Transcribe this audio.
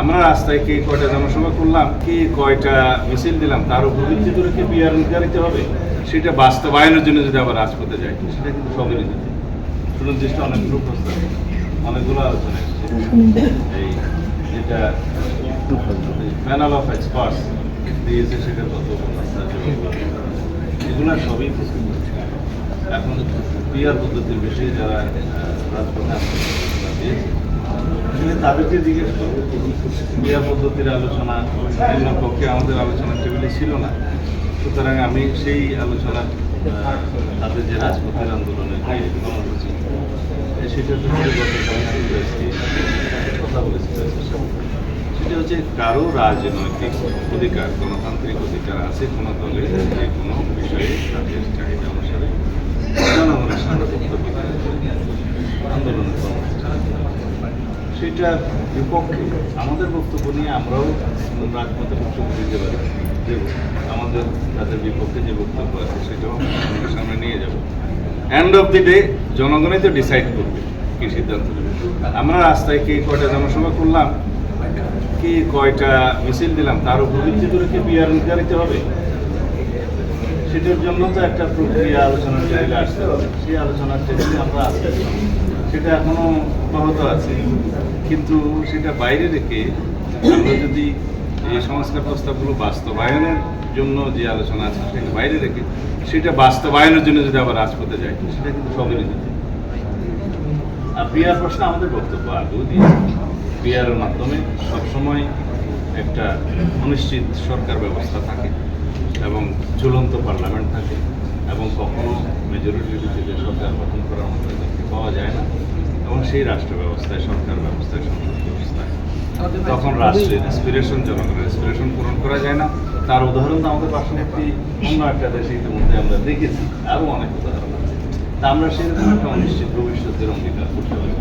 আমরা রাস্তায় কে কয়টা জনসভা করলাম, কে কয়টা মিছিল দিলাম, তার উপর ভিত্তি করে কি বিয়ার নির্ধারিত হবে? সেটা বাস্তবায়নের জন্য যদি আবার রাজপথে যাই, সেটা কিন্তু সবই নিতে সুনির্দিষ্ট অনেকগুলো প্রস্তাব অনেকগুলো আলোচনা এই যেটা প্যানেল অফ এক্সপার্টস দিয়েছে সেটা তত এগুলো সবই এখন পিয়ার পদ্ধতির বিষয়ে যারা রাজপথে দিয়েছে। তাদেরকে জিজ্ঞেস ক্রিয়া পদ্ধতির আলোচনা নিম্ন পক্ষে আমাদের আলোচনা টেবিলে ছিল না। সুতরাং আমি সেই আলোচনা তাদের যে রাজপথের আন্দোলনের যে কর্মসূচি গতকাল শুনেছি, কথা বলেছি সেটা হচ্ছে কারও রাজনৈতিক অধিকার গণতান্ত্রিক অধিকার আছে কোনো দলে যে কোনো বিষয়ে তাদের চাহিদা অনুসারে জনগণের সামনে বক্তব্য দিতে সেটা বিপক্ষে আমাদের বক্তব্য নিয়ে আমরাও রাজপথে বক্তব্য দিতে পারি। দেব আমাদের, তাদের বিপক্ষে যে বক্তব্য আছে সেটাও সামনে নিয়ে যাব। এন্ড অফ দি ডে জনগণই তো ডিসাইড করবে কি সিদ্ধান্ত নেবে। আমরা রাস্তায় কে কয়টা জনসভা করলাম, কি কয়টা মিছিল দিলাম, তার উপর ভিত্তি করে কি বিয়ার নির্ধারিত হবে? সেটার জন্য তো একটা প্রক্রিয়া আলোচনার টেবিলে আসতে হবে। সেই আলোচনার টেবিলে আমরা আছি সেটা এখনও অব্যাহত আছে, কিন্তু সেটা বাইরে রেখে আমরা যদি এই সংস্কার প্রস্তাবগুলো বাস্তবায়নের জন্য যে আলোচনা আছে সেটা বাইরে রেখে সেটা বাস্তবায়নের জন্য যদি আবার রাজপথে যাই, সেটা কিন্তু নিতে আর বিয়ার প্রশ্নে আমাদের বক্তব্য আগেও দিয়েছি। বিয়ারের মাধ্যমে সবসময় একটা অনিশ্চিত সরকার ব্যবস্থা থাকে এবং ঝুলন্ত পার্লামেন্ট থাকে এবং কখনো মেজরিটির ভিত্তিতে সরকার গঠন করার মতো পাওয়া যায় না। এবং সেই রাষ্ট্র ব্যবস্থায় সরকার ব্যবস্থায় সংসদ ব্যবস্থায়। তখন রাষ্ট্রের ইন্সপিরেশন জনগণের ইন্সপিরেশন পূরণ করা যায় না। তার উদাহরণ তো আমাদের পার্শ্ববর্তী অন্য একটা দেশে ইতিমধ্যে আমরা দেখেছি। আরও অনেক উদাহরণ আছে। তা আমরা সেরকম একটা অনিশ্চিত ভবিষ্যতের অঙ্গীকার করতে পারি।